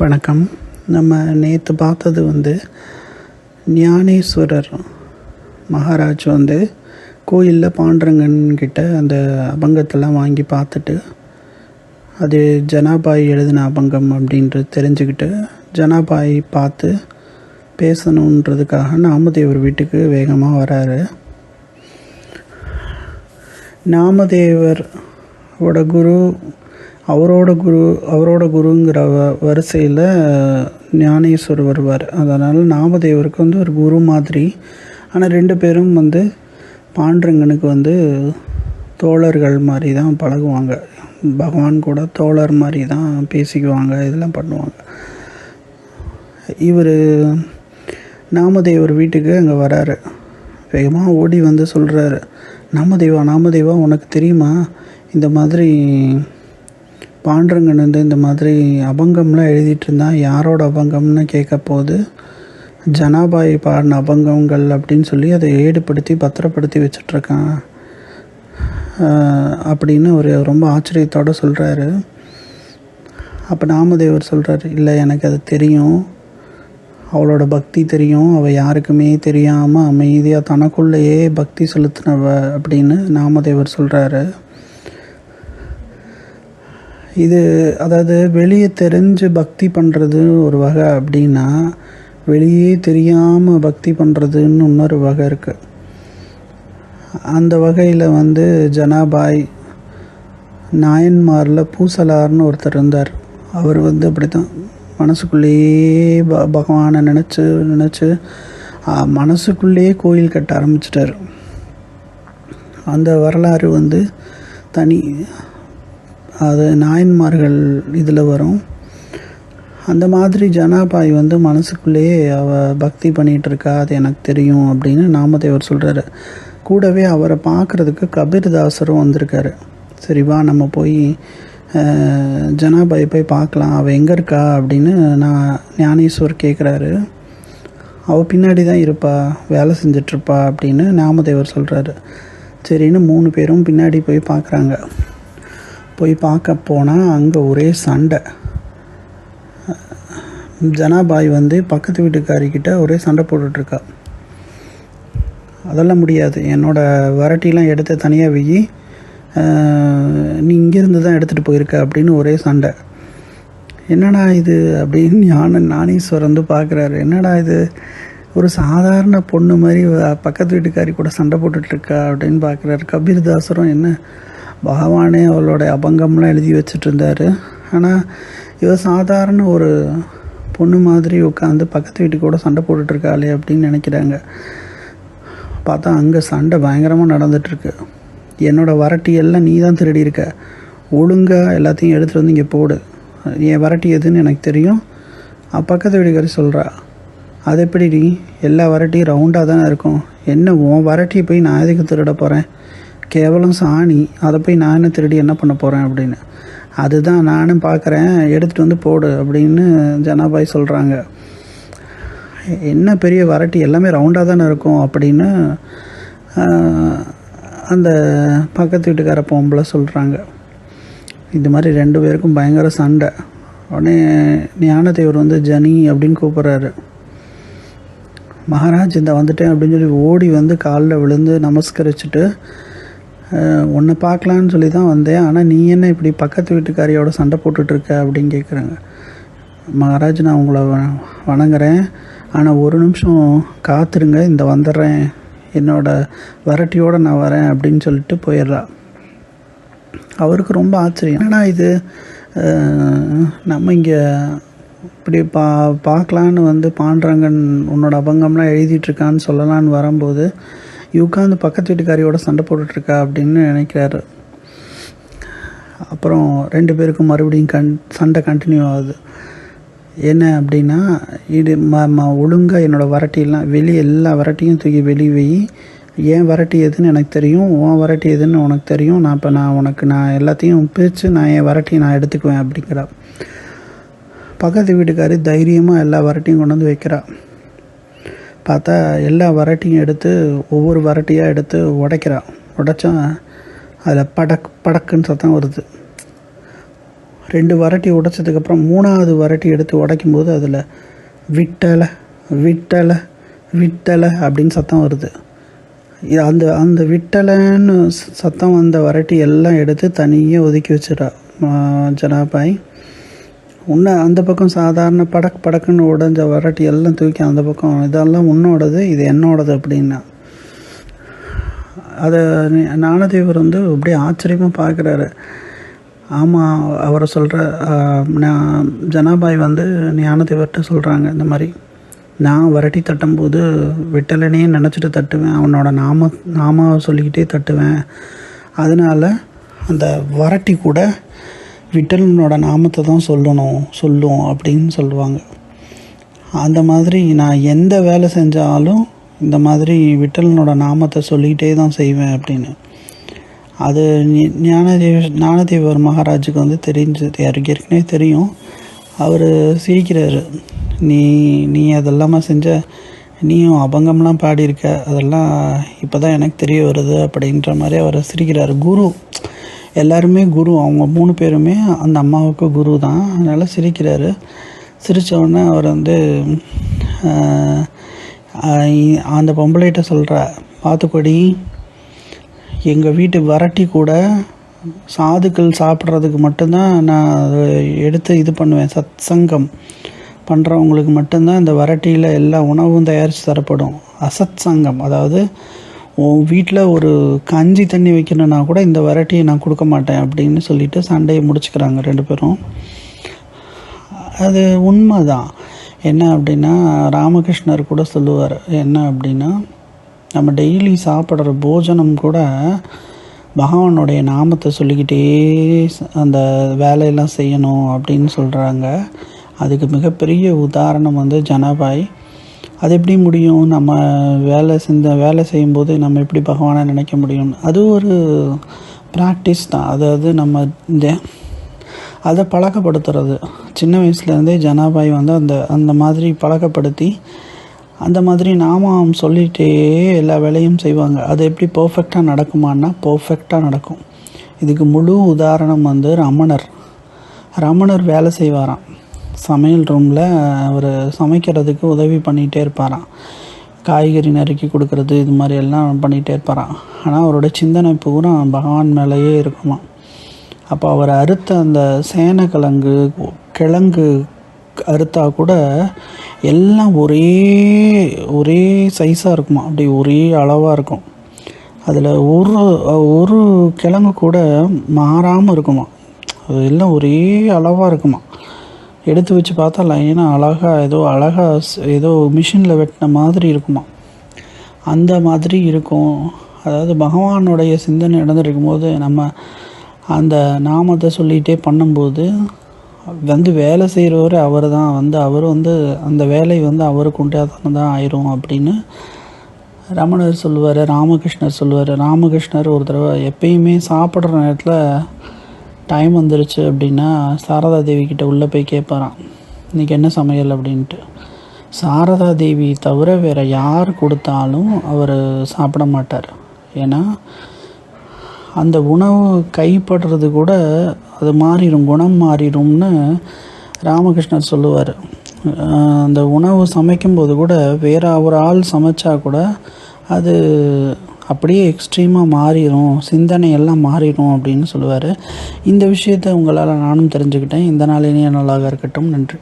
வணக்கம். நம்ம நேற்று பார்த்தது வந்து ஞானேஸ்வரர் மகாராஜ் வந்து கோயிலில் பாண்டரங்கன்கிட்ட அந்த அபங்கத்தெல்லாம் வாங்கி பார்த்துட்டு அது ஜனாபாய் எழுதின அபங்கம் அப்படின்றது தெரிஞ்சுக்கிட்டு ஜனாபாய் பார்த்து பேசணுன்றதுக்காக நாமதேவர் வீட்டுக்கு வேகமாக வராரு. நாமதேவர் ஓட குரு அவரோட குரு அவரோட குருங்கிற வ வரிசையில் ஞானேஸ்வர் வருவார். அதனால் நாமதேவருக்கு வந்து ஒரு குரு மாதிரி. ஆனால் ரெண்டு பேரும் வந்து பாண்டரங்கனுக்கு வந்து தோழர்கள் மாதிரி தான் பழகுவாங்க. பகவான் கூட தோழர் மாதிரி தான் பேசிக்குவாங்க இதெல்லாம் பண்ணுவாங்க. இவர் நாமதேவர் வீட்டுக்கு அங்கே வராரு. வேகமாக ஓடி வந்து சொல்கிறாரு நாமதேவா நாமதேவா உனக்கு தெரியுமா? இந்த மாதிரி பாண்டரங்கன் வந்து இந்த மாதிரி அபங்கம்லாம் எழுதிட்டு இருந்தான் யாரோட அபங்கம்னு கேட்க போது ஜனாபாய் பாடின அபங்கங்கள் அப்படின்னு சொல்லி அதை ஏடுபடுத்தி பத்திரப்படுத்தி வச்சிட்ருக்கான். அப்படின்னு ஒரு ரொம்ப ஆச்சரியத்தோடு சொல்கிறாரு அப்போ நாமதேவர் சொல்கிறாரு இல்லை எனக்கு அது தெரியும். அவளோட பக்தி தெரியும். அவள் யாருக்குமே தெரியாமல் அமைதியாக தனக்குள்ளேயே பக்தி செலுத்தினவ அப்படின்னு நாமதேவர் சொல்கிறாரு இது அதாவது வெளியே தெரிஞ்சு பக்தி பண்ணுறது ஒரு வகை அப்படின்னா வெளியே தெரியாமல் பக்தி பண்ணுறதுன்னு இன்னொரு வகை இருக்குது அந்த வகையில் வந்து ஜனாபாய் நாயன்மாரில் பூசலார்னு ஒருத்தர் இருந்தார். அவர் வந்து அப்படி தான் மனசுக்குள்ளேயே ப பகவானை நினச்சி நினச்சி மனசுக்குள்ளேயே கோயில் கட்ட ஆரம்பிச்சிட்டார். அந்த வரலாறு வந்து தனி அது நாயன்மார்கள் இதில் வரும். அந்த மாதிரி ஜனாபாய் வந்து மனசுக்குள்ளேயே அவள் பக்தி பண்ணிகிட்டு இருக்கா அது எனக்கு தெரியும் அப்படின்னு நாமதேவர் சொல்கிறாரு கூடவே அவரை பார்க்குறதுக்கு கபீர்தாசரும் வந்திருக்காரு. சரி வா நம்ம போய் ஜனாபாய் போய் பார்க்கலாம். அவள் எங்கே இருக்கா அப்படின்னு நான் ஞானேஸ்வர் கேட்குறாரு அவள் பின்னாடி தான் இருப்பா வேலை செஞ்சிட்ருப்பா அப்படின்னு நாமதேவர் சொல்கிறாரு சரின்னு மூணு பேரும் பின்னாடி போய் பார்க்குறாங்க. போய் பார்க்க போனால் அங்கே ஒரே சண்டை. ஜனாபாய் வந்து பக்கத்து வீட்டுக்காரிக்கிட்ட ஒரே சண்டை போட்டுட்ருக்கா. அதெல்லாம் முடியாது. என்னோடய வரட்டிலாம் எடுத்து தனியாக வெயி நீ இங்கேருந்து தான் எடுத்துகிட்டு போயிருக்க அப்படின்னு ஒரே சண்டை. என்னடா இது? அப்படின்னு ஞான ஞானீஸ்வர் வந்து பார்க்குறாரு என்னடா இது? ஒரு சாதாரண பொண்ணு மாதிரி பக்கத்து வீட்டுக்காரி கூட சண்டை போட்டுட்ருக்கா அப்படின்னு பார்க்குறாரு கபீர்தாசரும் என்ன? பகவானே அவளோட அபங்கம்லாம் எழுதி வச்சுட்டு இருந்தார் ஆனால் இவ சாதாரண ஒரு பொண்ணு மாதிரி உட்காந்து பக்கத்து வீட்டுக்கு கூட சண்டை போட்டுட்ருக்காளே அப்படின்னு நினைக்கிறாங்க. பார்த்தா அங்கே சண்டை பயங்கரமாக நடந்துகிட்ருக்கு என்னோடய வரட்டி எல்லாம் நீ தான் திருடி இருக்க ஒழுங்காக எல்லாத்தையும் எடுத்துகிட்டு வந்து இங்கே போடு. என் வரட்டி எதுன்னு எனக்கு தெரியும். பக்கத்து வீடுக்காரி சொல்கிறா அது எப்படி நீ எல்லா வரட்டியும் ரவுண்டாக தானே இருக்கும். என்ன உன் வரட்டியை போய் நான் எதுக்கு திருட போகிறேன் கேவலம் சாணி அதை போய் நானும் திருடி என்ன பண்ண போகிறேன் அப்படின்னு. அதுதான் நானும் பார்க்குறேன் எடுத்துகிட்டு வந்து போடு அப்படின்னு ஜனாபாய் சொல்கிறாங்க என்ன பெரிய வரட்டி எல்லாமே ரவுண்டாக தானே இருக்கும் அப்படின்னு அந்த பக்கத்து வீட்டுக்கார பொம்பளை சொல்கிறாங்க இந்த மாதிரி ரெண்டு பேருக்கும் பயங்கர சண்டை. உடனே ஞானதேவர் வந்து ஜனி அப்படின்னு கூப்பிட்றாரு. மகாராஜ் இந்த வந்துட்டேன் அப்படின்னு சொல்லி ஓடி வந்து காலில் விழுந்து நமஸ்கரிச்சுட்டு உன்னை பார்க்கலான்னு சொல்லி தான் வந்தேன். ஆனால் நீ என்ன இப்படி பக்கத்து வீட்டுக்காரியோட சண்டை போட்டுட்ருக்க அப்படின்னு கேட்குறாங்க மகாராஜ் நான் உங்களை வணங்குறேன். ஆனால் ஒரு நிமிஷம் காத்துருங்க. இந்த வந்துடுறேன். என்னோடய வரட்டியோடு நான் வரேன் அப்படின்னு சொல்லிட்டு போயிடுறா. அவருக்கு ரொம்ப ஆச்சரியம். ஏன்னா இது? நம்ம இங்கே இப்படி பா பார்க்கலான்னு வந்து பாண்டரங்கன் உன்னோட அபங்கம்லாம் எழுதிட்டுருக்கான்னு சொல்லலான்னு வரும்போது உட்காந்து பக்கத்து வீட்டுக்காரியோட சண்டை போட்டுட்ருக்கா அப்படின்னு நினைக்கிறாரு. அப்புறம் ரெண்டு பேருக்கும் மறுபடியும் கன் சண்டை கண்டினியூ ஆகுது. என்ன அப்படின்னா இது ம ம ஒழுங்காக என்னோடய வரட்டியெல்லாம் வெளியே எல்லா வரட்டியும் தூக்கி வெளியே வை ஏன் வரட்டி எதுன்னு எனக்கு தெரியும் உன் வரட்டி எதுன்னு உனக்கு தெரியும் நான் இப்போ நான் உனக்கு நான் எல்லாத்தையும் பிரித்து நான் என் வரட்டியை நான் எடுத்துக்குவேன் அப்படிங்கிறா. பக்கத்து வீட்டுக்காரி தைரியமாக எல்லா வரட்டியும் கொண்டு வந்து வைக்கிறா. பார்த்தா எல்லா வரட்டியும் எடுத்து ஒவ்வொரு வரட்டியாக எடுத்து உடைக்கிறான் உடைச்சா அதில் படக் படக்குன்னு சத்தம் வருது. ரெண்டு வரட்டி உடைச்சதுக்கப்புறம் மூணாவது வரட்டி எடுத்து உடைக்கும்போது அதில் விட்டலை விட்டலை விட்டலை அப்படின்னு சத்தம் வருது. இது அந்த அந்த விட்டலைன்னு சத்தம் வந்த வரட்டி எல்லாம் எடுத்து தனியாக ஒதுக்கி வச்சிடா ஜனாபாய். உன்னை அந்த பக்கம் சாதாரண படக் படக்குன்னு உடைஞ்ச வரட்டி எல்லாம் தூக்கி அந்த பக்கம் இதெல்லாம் உன்னோடது இது என்னோடது அப்படின்னா. அதை ஞானதேவர் வந்து அப்படியே ஆச்சரியமாக பார்க்குறாரு. ஆமாம் அவரை சொல்கிற நான் ஜனாபாய் வந்து ஞானதேவர்கிட்ட சொல்கிறாங்க இந்த மாதிரி. நான் வரட்டி தட்டும்போது விட்டலனையே நினச்சிட்டு தட்டுவேன் அவனோட நாம நாமாவை சொல்லிக்கிட்டே தட்டுவேன். அதனால் அந்த வரட்டி கூட விட்டலனோட நாமத்தை தான் சொல்லணும் சொல்லும் அப்படின்னு சொல்லுவாங்க. அந்த மாதிரி நான் எந்த வேலை செஞ்சாலும் இந்த மாதிரி விட்டலனோட நாமத்தை சொல்லிக்கிட்டே தான் செய்வேன் அப்படின்னு. அது ஞானதேவ ஞானதேவர் மகாராஜுக்கு வந்து தெரிஞ்சது யாருக்கு ஏற்கனவே தெரியும். அவர் சிரிக்கிறாரு. நீ நீ அதெல்லாமா செஞ்ச நீயும் அபங்கம்லாம் பாடியிருக்க அதெல்லாம் இப்போ தான் எனக்கு தெரிய வருது அப்படின்ற மாதிரி அவர் சிரிக்கிறார். குரு எல்லாருமே குரு. அவங்க மூணு பேருமே அந்த அம்மாவுக்கு குரு தான். அதனால் சிரிக்கிறாரு. சிரிச்ச அவர் வந்து அந்த பொம்பளைகிட்ட சொல்கிறா பார்த்துக்கொடி எங்கள் வீட்டு வரட்டி கூட சாதுக்கள் சாப்பிட்றதுக்கு மட்டும்தான் நான் அதை எடுத்து இது பண்ணுவேன். சத் சங்கம் பண்ணுறவங்களுக்கு மட்டும்தான் இந்த வரட்டியில் எல்லா உணவும் தயாரித்து தரப்படும். அசத் சங்கம் அதாவது உன் வீட்டில் ஒரு கஞ்சி தண்ணி வைக்கணும்னா கூட இந்த வெரைட்டியை நான் கொடுக்க மாட்டேன் அப்படின்னு சொல்லிட்டு சண்டையை முடிச்சுக்கிறாங்க ரெண்டு பேரும். அது உண்மை தான் என்ன அப்படின்னா ராமகிருஷ்ணர் கூட சொல்லுவார். என்ன அப்படின்னா நம்ம டெய்லி சாப்பிட்ற போஜனம் கூட பகவானுடைய நாமத்தை சொல்லிக்கிட்டே அந்த வேலையெல்லாம் செய்யணும் அப்படின்னு சொல்கிறாங்க அதுக்கு மிகப்பெரிய உதாரணம் வந்து ஜனாபாய். அது எப்படி முடியும்? நம்ம வேலை செஞ்ச வேலை செய்யும்போது நம்ம எப்படி பகவானை நினைக்க முடியும் அது ஒரு ப்ராக்டிஸ் தான். அதாவது நம்ம இந்த அதை பழக்கப்படுத்துறது. சின்ன வயசுலேருந்தே ஜனாபாய் வந்து அந்த அந்த மாதிரி பழக்கப்படுத்தி அந்த மாதிரி நாமம் சொல்லிகிட்டே எல்லா வேலையும் செய்வாங்க. அது எப்படி பர்ஃபெக்டாக நடக்குமான்னா பர்ஃபெக்டாக நடக்கும். இதுக்கு முழு உதாரணம் வந்து ரமணர். ரமணர் வேலை செய்வாராம். சமையல் ரூமில் அவர் சமைக்கிறதுக்கு உதவி பண்ணிகிட்டே இருப்பாராம். காய்கறி நறுக்கி கொடுக்கறது இது மாதிரி எல்லாம் பண்ணிகிட்டே இருப்பாராம். ஆனால் அவரோட சிந்தனை பூரா பகவான் மேலேயே இருக்குமா அப்போ அவர் அறுத்த அந்த சேனக்கிழங்கு கிழங்கு அறுத்தா கூட எல்லாம் ஒரே ஒரே சைஸாக இருக்குமா அப்படி ஒரே அளவாக இருக்கும். அதில் ஒரு ஒரு கிழங்கு கூட மாறாமல் இருக்குமா அது எல்லாம் ஒரே அளவாக இருக்குமா எடுத்து வச்சு பார்த்தா லைனாக அழகாக ஏதோ அழகாக ஏதோ மிஷினில் வெட்டின மாதிரி இருக்குமா? அந்த மாதிரி இருக்கும். அதாவது பகவானுடைய சிந்தனை நடந்துருக்கும் போது நம்ம அந்த நாமத்தை சொல்லிகிட்டே பண்ணும்போது வந்து வேலை செய்கிறவர் அவர் தான் வந்து அவர் வந்து அந்த வேலை வந்து அவருக்கு உண்டாதான தான் ஆயிரும் அப்படின்னு ரமணர் சொல்லுவார் ராமகிருஷ்ணர் சொல்லுவார். ராமகிருஷ்ணர் ஒரு தடவை எப்பயுமே சாப்பிட்ற நேரத்தில் டைம் வந்துருச்சு அப்படின்னா சாரதா தேவி கிட்ட உள்ளே போய் கேட்பாரான் இன்றைக்கி என்ன சமையல்? அப்படின்ட்டு. சாரதா தேவி தவிர வேறு யார் கொடுத்தாலும் அவர் சாப்பிட மாட்டார். ஏன்னா அந்த உணவு கைப்படுறது கூட அது மாறிடும் குணம் மாறிடும்னு ராமகிருஷ்ணர் சொல்லுவார். அந்த உணவு சமைக்கும்போது கூட வேற ஒரு ஆள் சமைச்சா கூட அது அப்படியே எக்ஸ்ட்ரீமாக மாறிடும் சிந்தனை எல்லாம் மாறிடும் அப்படின்னு சொல்லுவார். இந்த விஷயத்தை உங்களால் நானும் தெரிஞ்சுக்கிட்டேன். இந்த நாளினே நல்லாக இருக்கட்டும். நன்றி.